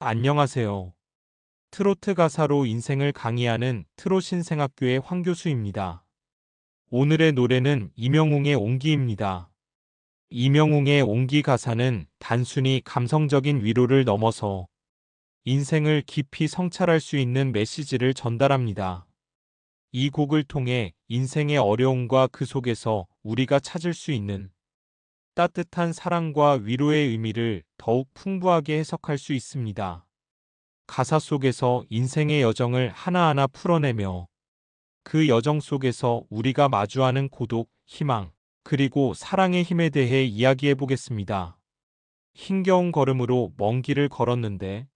안녕하세요. 트로트 가사로 인생을 강의하는 트롯신생학교의 황 교수입니다. 오늘의 노래는 이명웅의 옹기입니다. 이명웅의 옹기 가사는 단순히 감성적인 위로를 넘어서 인생을 깊이 성찰할 수 있는 메시지를 전달합니다. 이 곡을 통해 인생의 어려움과 그 속에서 우리가 찾을 수 있는 따뜻한 사랑과 위로의 의미를 더욱 풍부하게 해석할 수 있습니다. 가사 속에서 인생의 여정을 하나하나 풀어내며 그 여정 속에서 우리가 마주하는 고독, 희망, 그리고 사랑의 힘에 대해 이야기해 보겠습니다. 힘겨운 걸음으로 먼 길을 걸었는데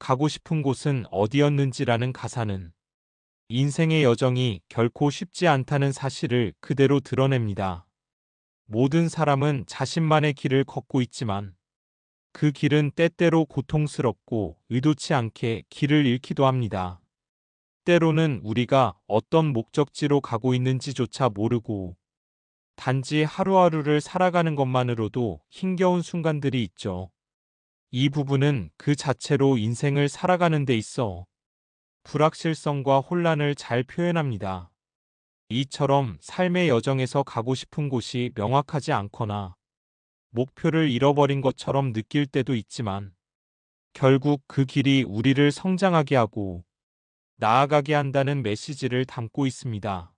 가고 싶은 곳은 어디였는지라는 가사는 인생의 여정이 결코 쉽지 않다는 사실을 그대로 드러냅니다. 모든 사람은 자신만의 길을 걷고 있지만 그 길은 때때로 고통스럽고 의도치 않게 길을 잃기도 합니다. 때로는 우리가 어떤 목적지로 가고 있는지조차 모르고 단지 하루하루를 살아가는 것만으로도 힘겨운 순간들이 있죠. 이 부분은 그 자체로 인생을 살아가는 데 있어 불확실성과 혼란을 잘 표현합니다. 이처럼 삶의 여정에서 가고 싶은 곳이 명확하지 않거나 목표를 잃어버린 것처럼 느낄 때도 있지만 결국 그 길이 우리를 성장하게 하고 나아가게 한다는 메시지를 담고 있습니다.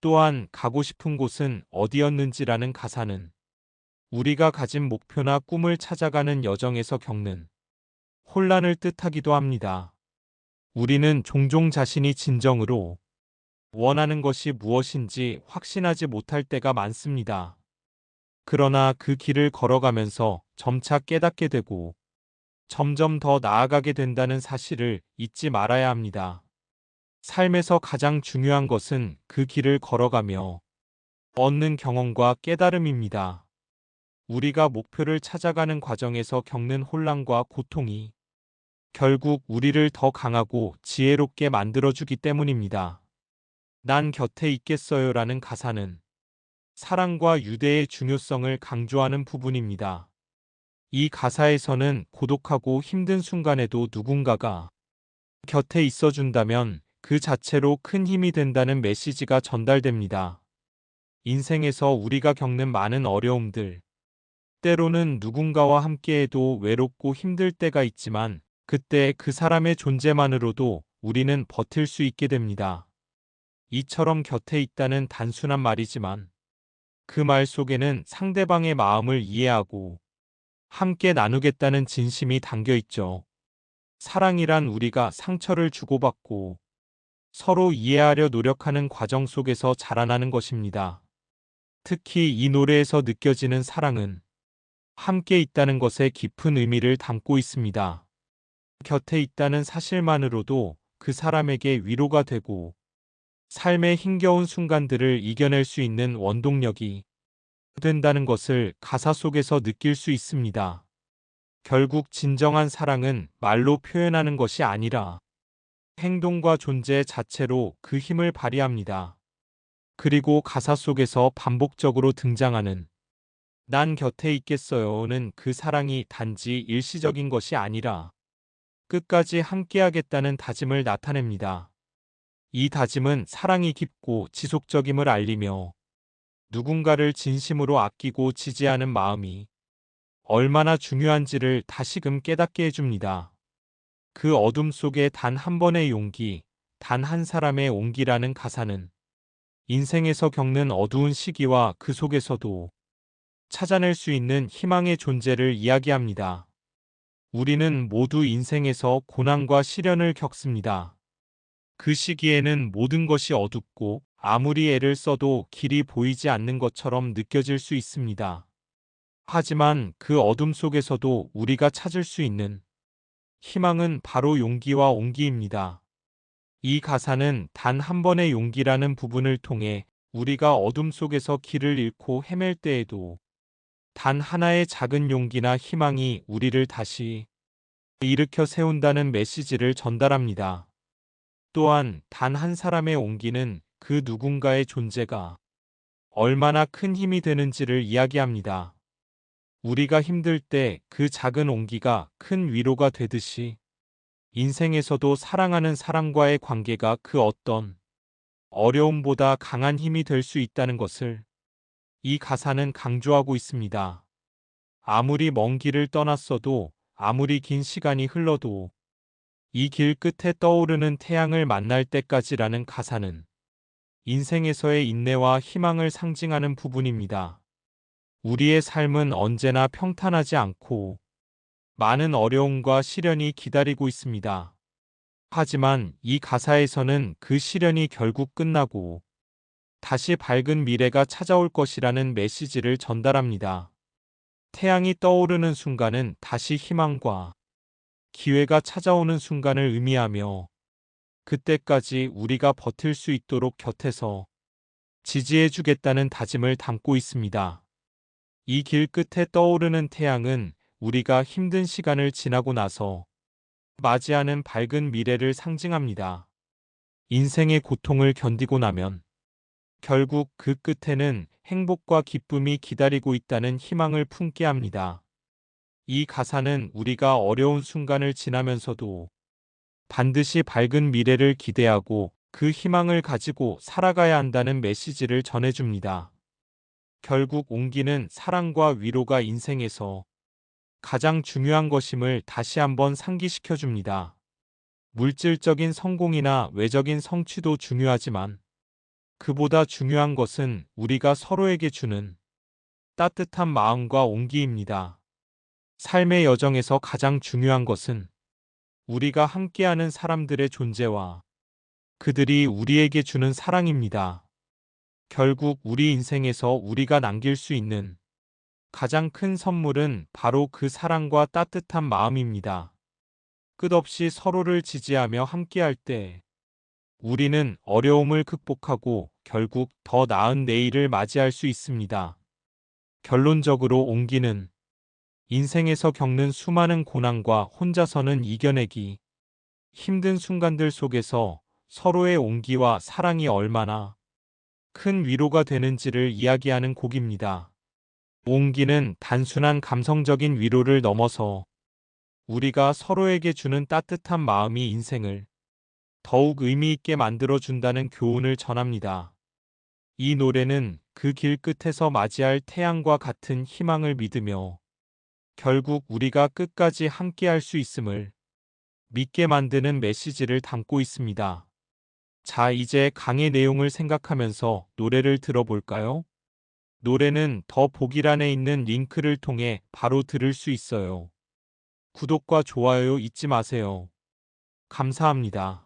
또한 가고 싶은 곳은 어디였는지라는 가사는 우리가 가진 목표나 꿈을 찾아가는 여정에서 겪는 혼란을 뜻하기도 합니다. 우리는 종종 자신이 진정으로 원하는 것이 무엇인지 확신하지 못할 때가 많습니다. 그러나 그 길을 걸어가면서 점차 깨닫게 되고 점점 더 나아가게 된다는 사실을 잊지 말아야 합니다. 삶에서 가장 중요한 것은 그 길을 걸어가며 얻는 경험과 깨달음입니다. 우리가 목표를 찾아가는 과정에서 겪는 혼란과 고통이 결국 우리를 더 강하고 지혜롭게 만들어주기 때문입니다. 난 곁에 있겠어요 라는 가사는 사랑과 유대의 중요성을 강조하는 부분입니다. 이 가사에서는 고독하고 힘든 순간에도 누군가가 곁에 있어준다면 그 자체로 큰 힘이 된다는 메시지가 전달됩니다. 인생에서 우리가 겪는 많은 어려움들, 때로는 누군가와 함께해도 외롭고 힘들 때가 있지만 그때 그 사람의 존재만으로도 우리는 버틸 수 있게 됩니다. 이처럼 곁에 있다는 단순한 말이지만 그 말 속에는 상대방의 마음을 이해하고 함께 나누겠다는 진심이 담겨 있죠. 사랑이란 우리가 상처를 주고받고 서로 이해하려 노력하는 과정 속에서 자라나는 것입니다. 특히 이 노래에서 느껴지는 사랑은 함께 있다는 것에 깊은 의미를 담고 있습니다. 곁에 있다는 사실만으로도 그 사람에게 위로가 되고 삶의 힘겨운 순간들을 이겨낼 수 있는 원동력이 된다는 것을 가사 속에서 느낄 수 있습니다. 결국 진정한 사랑은 말로 표현하는 것이 아니라 행동과 존재 자체로 그 힘을 발휘합니다. 그리고 가사 속에서 반복적으로 등장하는 난 곁에 있겠어요는 그 사랑이 단지 일시적인 것이 아니라 끝까지 함께하겠다는 다짐을 나타냅니다. 이 다짐은 사랑이 깊고 지속적임을 알리며 누군가를 진심으로 아끼고 지지하는 마음이 얼마나 중요한지를 다시금 깨닫게 해줍니다. 그 어둠 속에 단 한 번의 용기, 단 한 사람의 온기라는 가사는 인생에서 겪는 어두운 시기와 그 속에서도 찾아낼 수 있는 희망의 존재를 이야기합니다. 우리는 모두 인생에서 고난과 시련을 겪습니다. 그 시기에는 모든 것이 어둡고 아무리 애를 써도 길이 보이지 않는 것처럼 느껴질 수 있습니다. 하지만 그 어둠 속에서도 우리가 찾을 수 있는 희망은 바로 용기와 온기입니다. 이 가사는 단 한 번의 용기라는 부분을 통해 우리가 어둠 속에서 길을 잃고 헤맬 때에도 단 하나의 작은 용기나 희망이 우리를 다시 일으켜 세운다는 메시지를 전달합니다. 또한 단 한 사람의 온기는 그 누군가의 존재가 얼마나 큰 힘이 되는지를 이야기합니다. 우리가 힘들 때 그 작은 온기가 큰 위로가 되듯이 인생에서도 사랑하는 사람과의 관계가 그 어떤 어려움보다 강한 힘이 될 수 있다는 것을 이 가사는 강조하고 있습니다. 아무리 먼 길을 떠났어도 아무리 긴 시간이 흘러도 이 길 끝에 떠오르는 태양을 만날 때까지라는 가사는 인생에서의 인내와 희망을 상징하는 부분입니다. 우리의 삶은 언제나 평탄하지 않고 많은 어려움과 시련이 기다리고 있습니다. 하지만 이 가사에서는 그 시련이 결국 끝나고 다시 밝은 미래가 찾아올 것이라는 메시지를 전달합니다. 태양이 떠오르는 순간은 다시 희망과 기회가 찾아오는 순간을 의미하며 그때까지 우리가 버틸 수 있도록 곁에서 지지해 주겠다는 다짐을 담고 있습니다. 이 길 끝에 떠오르는 태양은 우리가 힘든 시간을 지나고 나서 맞이하는 밝은 미래를 상징합니다. 인생의 고통을 견디고 나면 결국 그 끝에는 행복과 기쁨이 기다리고 있다는 희망을 품게 합니다. 이 가사는 우리가 어려운 순간을 지나면서도 반드시 밝은 미래를 기대하고 그 희망을 가지고 살아가야 한다는 메시지를 전해줍니다. 결국 온기는 사랑과 위로가 인생에서 가장 중요한 것임을 다시 한번 상기시켜 줍니다. 물질적인 성공이나 외적인 성취도 중요하지만 그보다 중요한 것은 우리가 서로에게 주는 따뜻한 마음과 온기입니다. 삶의 여정에서 가장 중요한 것은 우리가 함께하는 사람들의 존재와 그들이 우리에게 주는 사랑입니다. 결국 우리 인생에서 우리가 남길 수 있는 가장 큰 선물은 바로 그 사랑과 따뜻한 마음입니다. 끝없이 서로를 지지하며 함께할 때 우리는 어려움을 극복하고 결국 더 나은 내일을 맞이할 수 있습니다. 결론적으로 옹기는 인생에서 겪는 수많은 고난과 혼자서는 이겨내기 힘든 순간들 속에서 서로의 온기와 사랑이 얼마나 큰 위로가 되는지를 이야기하는 곡입니다. 온기는 단순한 감성적인 위로를 넘어서 우리가 서로에게 주는 따뜻한 마음이 인생을 더욱 의미 있게 만들어준다는 교훈을 전합니다. 이 노래는 그 길 끝에서 맞이할 태양과 같은 희망을 믿으며 결국 우리가 끝까지 함께할 수 있음을 믿게 만드는 메시지를 담고 있습니다. 자, 이제 강의 내용을 생각하면서 노래를 들어볼까요? 노래는 더 보기란에 있는 링크를 통해 바로 들을 수 있어요. 구독과 좋아요 잊지 마세요. 감사합니다.